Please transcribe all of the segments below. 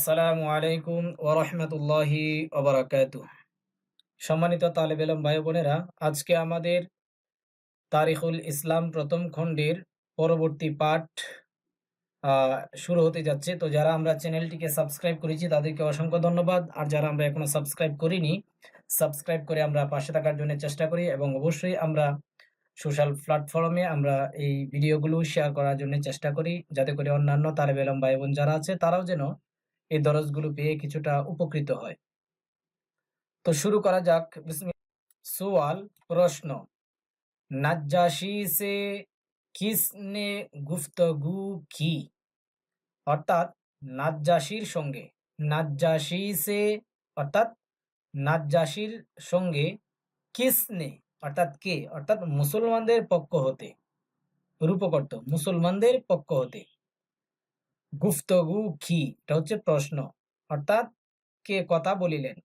আসসালামু আলাইকুম ওরহমতুল্লাহি ওবরাকাত সম্মানিত তালেব এলম ভাই বোনেরা, আজকে আমাদের তারিখুল ইসলাম প্রথম খণ্ডের পরবর্তী পাঠ শুরু হতে যাচ্ছে। তো যারা আমরা চ্যানেলটিকে সাবস্ক্রাইব করেছি, তাদেরকে অসংখ্য ধন্যবাদ। আর যারা আমরা এখনও সাবস্ক্রাইব করিনি, সাবস্ক্রাইব করে আমরা পাশে থাকার জন্য চেষ্টা করি এবং অবশ্যই আমরা সোশ্যাল প্ল্যাটফর্মে আমরা এই ভিডিওগুলো শেয়ার করার জন্য চেষ্টা করি, যাতে করে অন্যান্য তালেব এলম ভাই বোন যারা আছে, তারাও যেন এই দরজগুলো পেয়ে কিছুটা উপকৃত হয়। তো শুরু করা যাক। সওয়াল প্রশ্ন। নাজ্জাশি সে কিসনে গুফতগু কি? অর্থাৎ নাজ্জাশির সঙ্গে। নাজ্জাশি সে, অর্থাৎ নাজ্জাশির সঙ্গে কিসনে, অর্থাৎ কে? অর্থাৎ মুসলমানদের পক্ষ হতে। রূপকর্ত। মুসলমানদের পক্ষ হতে। গুফতগু কি? এটা হচ্ছে প্রশ্ন। অর্থাৎ কে কথা বলিলেন?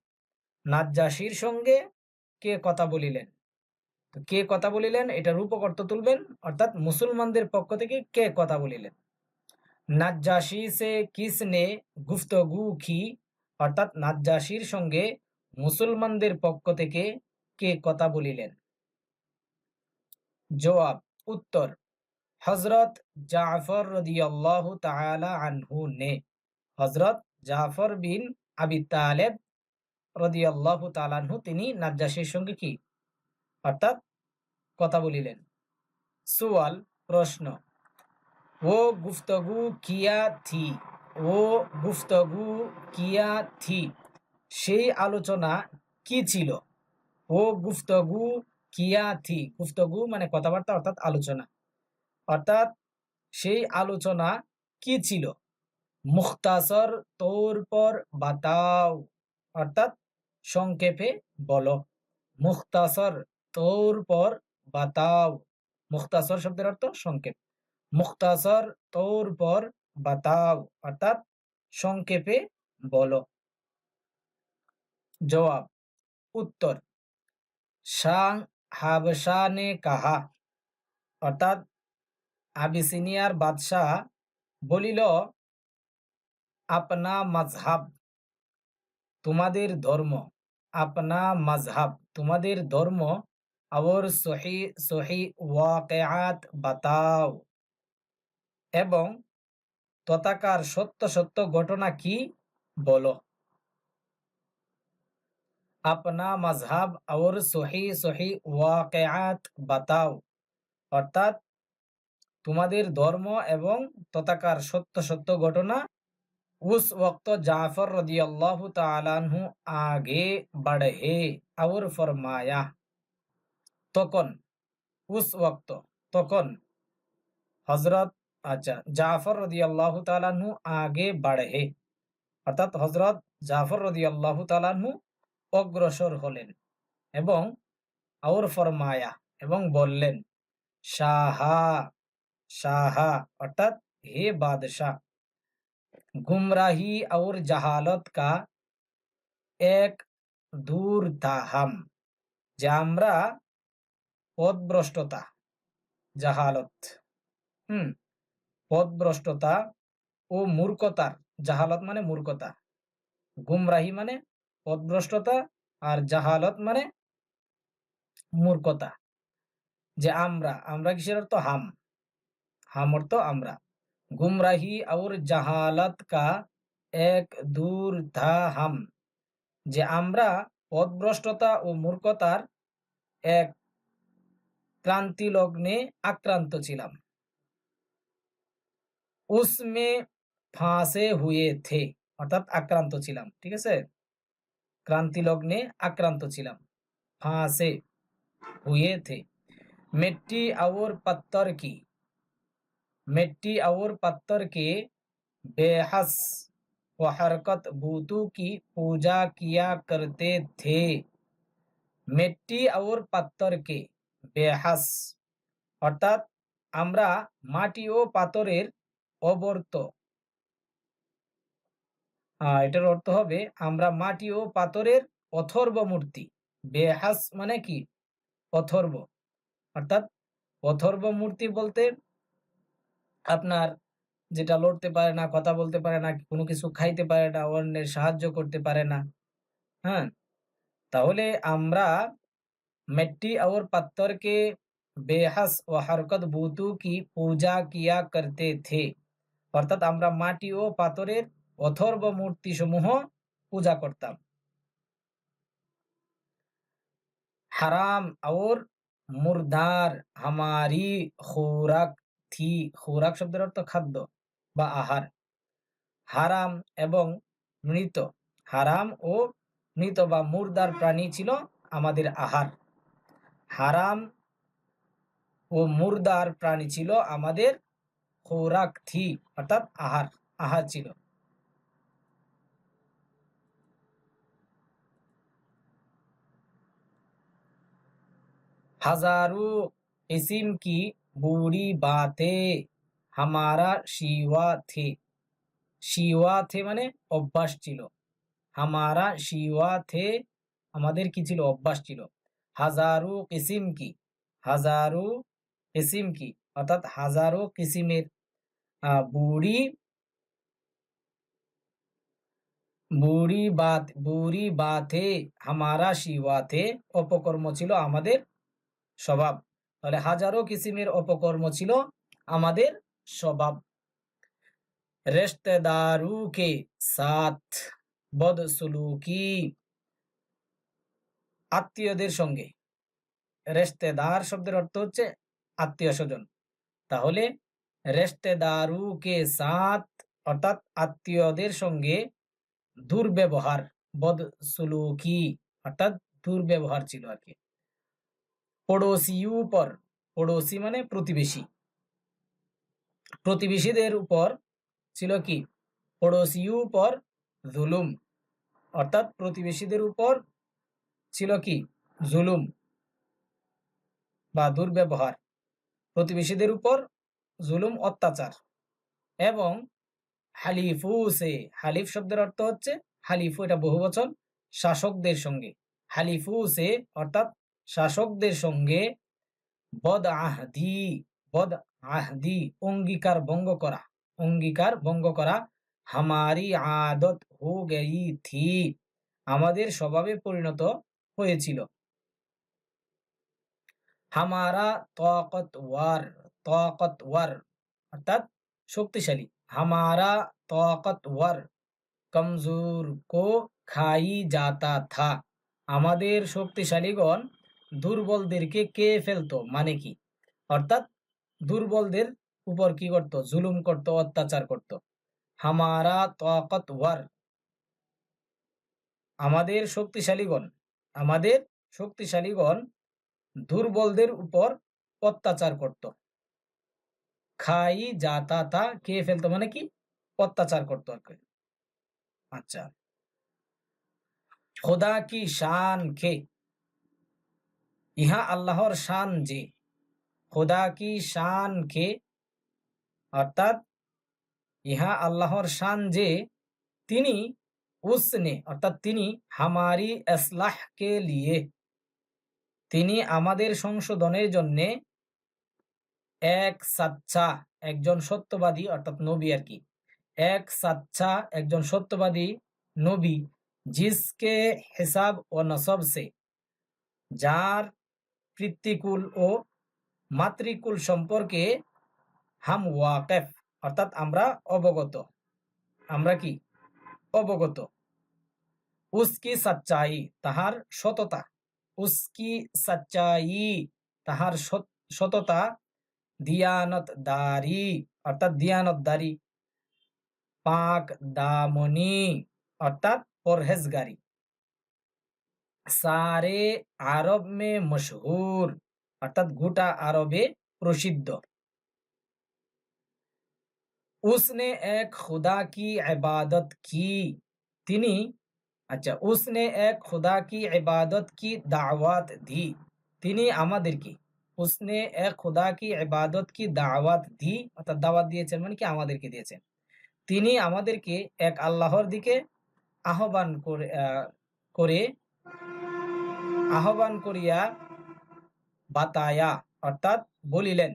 নাজ্জাশির সঙ্গে কে কথা বলিলেন? তো কে কথা বলিলেন? এটা রূপকর্ত তুলবেন। অর্থাৎ মুসলমানদের পক্ষ থেকে কে কথা বলিলেন? নাজ্জাশি সে কিসনে গুফতগু কি? অর্থাৎ নাজ্জাশির সঙ্গে মুসলমানদের পক্ষ থেকে কে কথা বলিলেন? জবাব, উত্তর হজরত জাফর রদিয়াল্লাহু তাআলা আনহু নে। হজরত জাফর বিন আবি তালেব রদিয়াল্লাহু তাআলা আনহু, তিনি নাজ্জাশির সঙ্গে কি? অর্থাৎ কথা বলিলেন। সুয়াল প্রশ্ন, ও গুফতগু কিয়া থি? ও গুফতগু কিয়া থি? সেই আলোচনা কি ছিল? ও গুফতগু কিয়া থি? গুফতগু মানে কথাবার্তা অর্থাৎ আলোচনা। অর্থাৎ সেই আলোচনা কি ছিল? মুখতাসর তোর পর বাতাও। অর্থাৎ সংক্ষেপে বলো। মুখতাসর তোর পর বাতাও। মুখতাসর শব্দের অর্থ সংক্ষেপ। মুখতাসর তোর পর বাতাও। অর্থাৎ সংক্ষেপে বলো। জবাব, উত্তর শাহ হাবশা নে কাহা। অর্থাৎ আবিসিনিয়ার বাদশাহ বলিল, আপনা মাজহাব তোমাদের ধর্ম, আপনা মাজহাব তোমাদের ধর্ম আবর সহি সহি ওয়াকেয়াত বাতাও। এবং ততাকার সত্য সত্য ঘটনা কি বলো? আপনা মাজহাব আওর সহি সহি ওয়াকেয়াত বাতাও। অর্থাৎ তোমাদের ধর্ম এবং তথাকার সত্য সত্য ঘটনা उस वक्त जाफर रदी अल्लाह তালানহু আগে बढ़े और फरमाया তখন উস ওয়াক্ত তখন হজরত আচ্ছা জাফর রদি আল্লাহ তালানহু আগে বাড়ে অর্থাৎ হজরত জাফর রদি আল্লাহ তালানহু অগ্রসর হলেন এবং আউর ফরমায়া এবং বললেন শাহা শাহা অর্থাৎ হে বাদশাহ। গুমরাহি और জাহালত কা এক দূর দাহাম যে আমরা পদভ্রষ্টতা, জাহালত, হুম, পদভ্রষ্টতা ও মূর্খতার, জাহালত মানে মূর্খতা। গুমরাহি মানে পদভ্রষ্টতা আর জাহালত মানে মূর্খতা, যে আমরা আমরা কিসের অর্থ হাম? হামর তো আমরা গুমরাহি আউর জাহালত কা এক দূর ধা হাম যে আমরা পদভ্রষ্টতা ও মূর্খতার এক ক্রান্তি লগ্নে আক্রান্ত ছিলাম উসমে ফাঁসে হুয়ে থে অর্থাৎ আক্রান্ত ছিলাম ঠিক আছে ক্রান্তি লগ্নে আক্রান্ত ছিলাম ফাঁসে হুয়ে থে মেট্টি আউর পাত্তর কি मिट्टी और पत्थर के बेहस व हरकत बूतों की पूजा किया करते थे मिट्टी और पत्थर के বেহাস অর্থাৎ আমরা মাটি ও পাথরের অবর্ত আহ, এটার অর্থ হবে আমরা মাটি ও পাথরের অথর্ব মূর্তি বেহাস মানে কি অথর্ব অর্থাৎ অথর্ব মূর্তি বলতে আপনার যেটা লড়তে পারে না কথা বলতে পারে না কোনো কিছু খাইতে পারে না অন্যের সাহায্য করতে পারে না হ্যাঁ তাহলে আমরা मिट्टी और पत्थर के বেহাস ও হরকত বুতু কি পূজা কিয়া করতে থে অর্থাৎ আমরা মাটি ও পাথরের অথর্ব মূর্তি সমূহ পূজা করতাম হারাম और মুরদার হামারি খোরাক থি খোরাক শব্দের অর্থ খাদ্য বা আহার। হারাম এবং মৃত। হারাম ও মৃত বা মুর্দার প্রাণী ছিল আমাদের আহার। হারাম ও মুর্দার প্রাণী ছিল আমাদের খোরাক থি অর্থাৎ আহার। আহার ছিল। হাজারু ইসিম কি বুড়ি বাতে হামারা शिवा थे। শিওয়া থে মানে অভ্যাস ছিল হামারা শিওয়া আমাদের কি ছিল অভ্যাস ছিল হাজারো কিসিম কি হাজারো কিসিম কি অর্থাৎ হাজারো কিসিমের বুড়ি বুড়ি বাত বুড়ি বাতে হামারা শিওয়াথে অপকর্ম ছিল আমাদের স্বভাব তাহলে হাজারো কিসিমের অপকর্ম ছিল আমাদের স্বভাব। রেস্তেদারু কে সাথ বদসুলুকি আত্মীয়দের সঙ্গে। রেস্তেদার শব্দের অর্থ হচ্ছে আত্মীয় স্বজন। তাহলে রেস্তেদারু কে সাথ অর্থাৎ আত্মীয়দের সঙ্গে দুর্ব্যবহার, বদসুলুকি অর্থাৎ দুর্ব্যবহার ছিল আর কি। পড়োশিউ পর পড়োশি মানে প্রতিবেশী। প্রতিবেশীদের উপর ছিল কি? পড়োশিউ পর জুলুম। অর্থাৎ প্রতিবেশীদের উপর ছিল কি? জুলুম বা দুর্ব্যবহার। প্রতিবেশীদের উপর জুলুম, অত্যাচার এবং হালিফু সে, হালিফ শব্দের অর্থ হচ্ছে হালিফু, এটা বহু বচন শাসকদের সঙ্গে। হালিফু সে অর্থাৎ শাসকদের সঙ্গে বদ আহদি বদ আহদি অঙ্গীকার ভঙ্গ করা, অঙ্গীকার ভঙ্গ করা হামারি আদত হো গেই থি, আমাদের স্বভাবে পরিণত হয়েছিল। হামারা তকত ওয়ার তকত ওয়ার অর্থাৎ শক্তিশালী। হামারা তকত ওয়ার কমজোর কো খাই যাতা থা, আমাদের শক্তিশালীগণ দুর্বলদেরকে কে ফেলতো? মানে কি? অর্থাৎ দুর্বলদের উপর কি করত? জুলুম করত, অত্যাচার করত। হামারা তকত ওয়ার। আমাদের শক্তিশালীগণ আমাদের শক্তিশালীগণ দুর্বলদের উপর অত্যাচার করত। খাই যাতা তা কে ফেলতো? মানে কি? অত্যাচার করতো আর কি। আচ্ছা। খোদা কি শান খে ইহা আল্লাহর শান যে খোদা কি শান খে অর্থাৎ ইহা আল্লাহর শান যে, তিনি উসনে, অর্থাৎ তিনি হামারি কে লিয়ে, তিনি আমাদের সংশোধনের জন্য এক সাচ্চা একজন সত্যবাদী, অর্থাৎ নবী আর কি, এক সাচ্চা একজন সত্যবাদী নবী, জিসকে হিসাব ও নসব সে, যার পিতৃকুল ও মাতৃকুল সম্পর্কে হাম ওয়াকেফ, অর্থাৎ আমরা অবগত। আমরা কি? অবগত। উস্কি সাচ্চাই, তাহার সততা। উস্কি সাচ্চাই, তাহার সততা। দিয়ানত দারি, অর্থাৎ দিয়ানত দারি। পাক দামনি, অর্থাৎ পরহেজগারি। সারে আরব মে মশহুর অর্থাৎ গোটা আরবে প্রসিদ্ধ উসনে এক খুদা কি ইবাদত কি তিনি আচ্ছা উসনে এক খুদা কি ইবাদত কি দাওয়াত দি তিনি আমাদেরকে উসনে এক খুদা কি ইবাদত কি দাওয়াত দি অর্থাৎ দাওয়াত দিয়েছেন মানে কি? আমাদেরকে দিয়েছেন। তিনি আমাদেরকে এক আল্লাহর দিকে আহ্বান করে করে আহ্বান করিয়া বাতায়া অর্থাৎ বলিলেন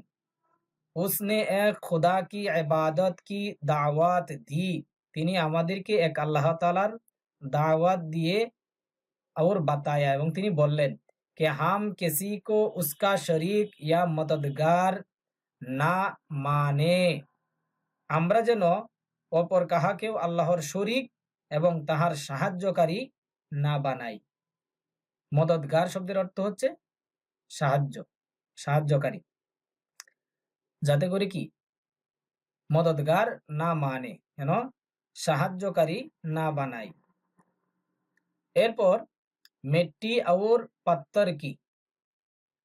उसने एक खुदा की इबादत की दावत दी তিনি আমাদেরকে এক আল্লাহ তালার দাওয়াত দিয়ে और बताया এবং তিনি বললেন कि हम किसी को उसका शरीक या मददगार না মানে আমরা যেন অপর কাহাকেও আল্লাহর শরিক এবং তাহার সাহায্যকারী না বানাই মদতগার শব্দের অর্থ হচ্ছে সাহায্য, সাহায্যকারী। যাতে করে কি? মদতগার না মানে কেন? সাহায্যকারী না বানাই এরপর, মেট্টি আউর পাত্তর কি?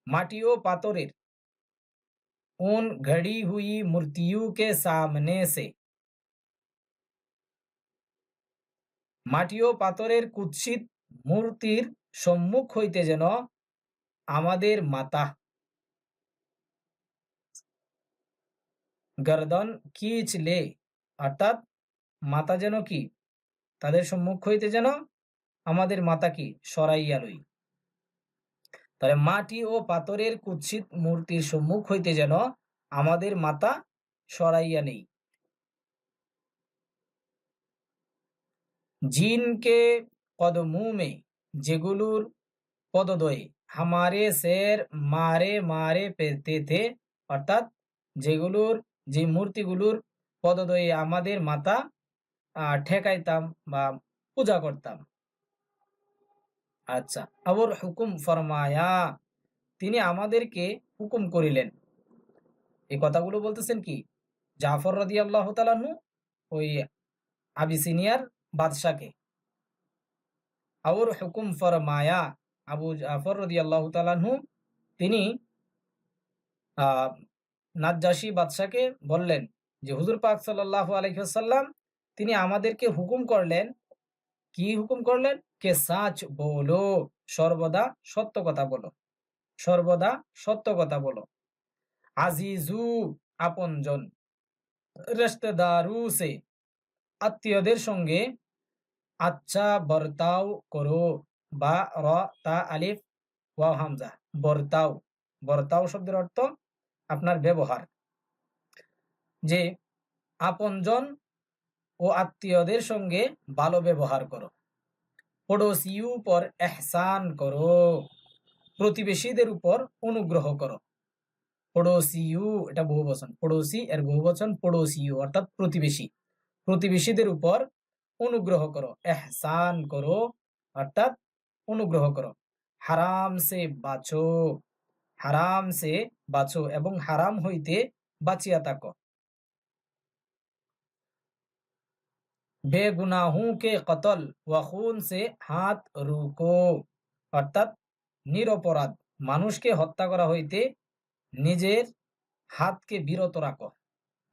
মাটি ও পাতরের উন ঘড়ি হুই মূর্তিউ কে সামনে সে। মাটি ও পাতরের কুৎসিত মূর্তির সম্মুখ হইতে যেন আমাদের মাতা। গর্দন কিচলে অর্থাৎ মাতা যেন কি? তাদের সম্মুখ হইতে যেন আমাদের মাতা কি? সরাইয়া লই। তাহলে মাটি ও পাথরের কুৎসিত মূর্তির সম্মুখ হইতে যেন আমাদের মাতা সরাইয়া নেই। জিনকে কদমুমে যেগুলোর পদদয়ে হামারে শের মারে মারে পেতে থে অর্থাৎ যেগুলোর, যে মূর্তিগুলোর পদদয়ে আমাদের মাথা ঠেকাইতাম বা পূজা করতাম। আচ্ছা আবর হুকুম ফরমায়া, তিনি আমাদেরকে হুকুম করিলেন। এই কথাগুলো বলতেছেন কি? জাফর রদি আল্লাহ তালাহু ওই আবিসিনিয়ার বাদশাকে। আবুর হুকুম ফরমায়া আবু জাফর রদি আল্লাহ তালাহু তিনি নাজ্জাসী বাদশাকে বললেন যে, হুজুর পাক সাল্লাহ আলহিহাসাল্লাম তিনি আমাদেরকে হুকুম করলেন। কি হুকুম করলেন? কে সাচ বলো, সর্বদা সত্য কথা বলো, সর্বদা সত্য কথা বলো। আজিজু আপনজন রেস্তেদারু সে, আত্মীয়দের সঙ্গে আচ্ছা বর্তাও করো। বা, র, তা, আলিফ ওয়া হামজা। বর্তাও। বর্তাও শব্দের অর্থ আপনার ব্যবহার। যে, আপনজন ও আত্মীয়দের সঙ্গে ভালো ব্যবহার করো। পড়োশিউ উপর এহসান করো। প্রতিবেশীদের উপর অনুগ্রহ করো। পড়োশিউ এটা বহু বচন পড়োশি, এর বহু বচন পড়োশিউ অর্থাৎ প্রতিবেশী। প্রতিবেশীদের উপর অনুগ্রহ করো, এহসান করো, অর্থাৎ অনুগ্রহ করো। হারাম সে বাঁচো, হারাম সে বাঁচো এবং হারাম হইতে বাঁচিয়া থাকো। বেগুনাহু কে কতল, ওয়াখুন সে হাত রুকো, অর্থাৎ নিরপরাধ। মানুষকে হত্যা করা হইতে নিজের হাতকে বিরত রাখো,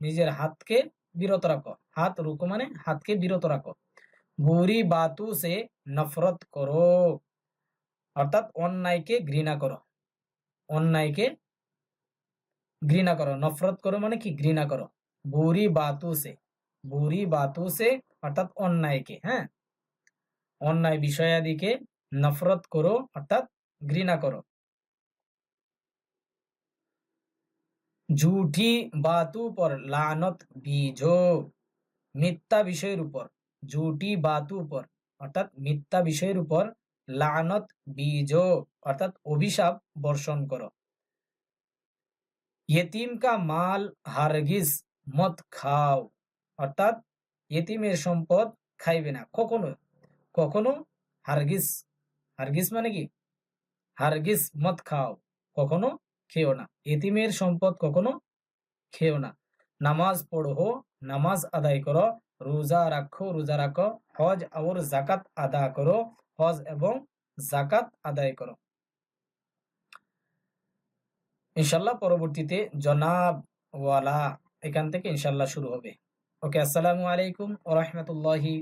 নিজের হাতকে বিরত রাখো। হাত রুকো মানে হাতকে বিরত রাখো। বুরি বাতু সে নফরত করো। অর্থাৎ অন্যায়কে ঘৃণা করো। অন্যায়কে ঘৃণা করো। নফরত করো মানে কি? ঘৃণা করো। বুরি বাতু সে। বুরি বাতু সে অর্থাৎ অন্যায়কে হ্যাঁ? অন্যায় বিষয়াদিকে নফরত করো, অর্থাৎ ঘৃণা করো। ঝুঠি বাতু পর লানত বীজো মিথ্যা বিষয়ের উপর ঝুটি বাতু উপর, অর্থাৎ মিথ্যা বিষয়ের উপর লানত বীজ অর্থাৎ অভিশাপ বর্ষণ করো। ইয়েতিম কা মাল হারগিস মত খাও, অর্থাৎ ইয়েতিমের সম্পদ খাইবে না। কখনো কখনো হারগিস হারগিস মানে কি? হারগিস মত খাও, কখনো খেও না। এতিমের সম্পদ কখনো খেও না। নামাজ পড়ো নামাজ আদায় করো, রোজা রাখো রোজা রাখো, হজ আর জাকাত আদা করো, হজ এবং জাকাত আদায় করো। ইনশাল্লাহ পরবর্তীতে জনাব ওয়ালা এখান থেকে ইনশাল্লাহ শুরু হবে। ওকে, আসসালামু আলাইকুম ওরহমতুল্লাহি